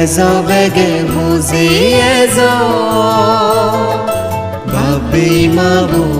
এজো বেগে বুঝি এজো ভাবি মাবুল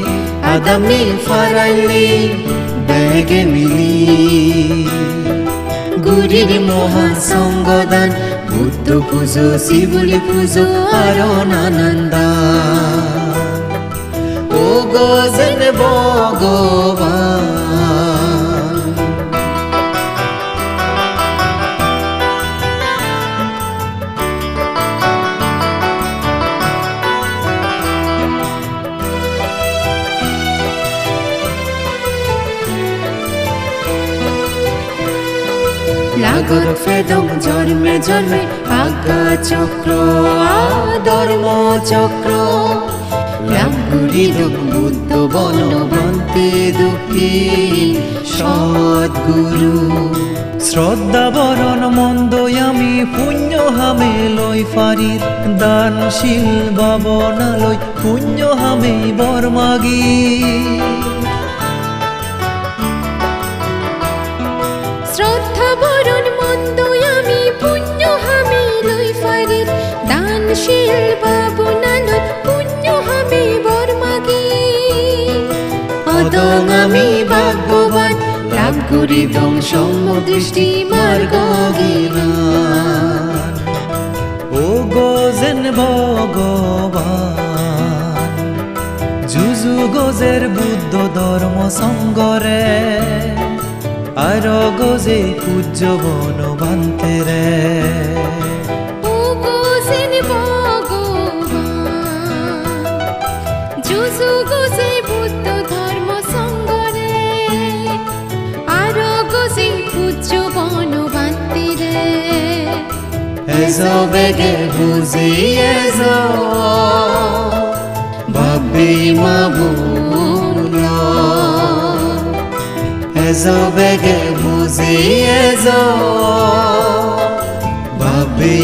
আদামি ফারাইলি বেগে মিলি গুরির মহা সঙ্গদান বুদ্ধ পুজো শিবলি পুজো আর নানন্দা ও গজন ভগবান লাগর ফেদম জন্মে জন্মে আজ্ঞা চক্র ধর্ম চক্র। লাগুরি বুদ্ধ বন বন্তে দুঃখী সদ্গুরু। শ্রদ্ধা বরণ মন্দ আমি পুণ্য হামে লই ফারির দানশীল বাবনালয় পুণ্য হামে বর্মাগী দানশীল বাবু নানদ পুণ্য হামি বর্মাগি অদং আমি ভাগ্যবান লাভ করি দং সমদৃষ্টি মার্গ গিরান ও গজেন ভগবান জুজু গজের বুদ্ধ ধর্ম সঙ্গরে, আর গজে পূজ্য রে। এজো বেগে বুঝি এজো ভাবি মাবুল এজো বেগে বুঝি এজো ভাবি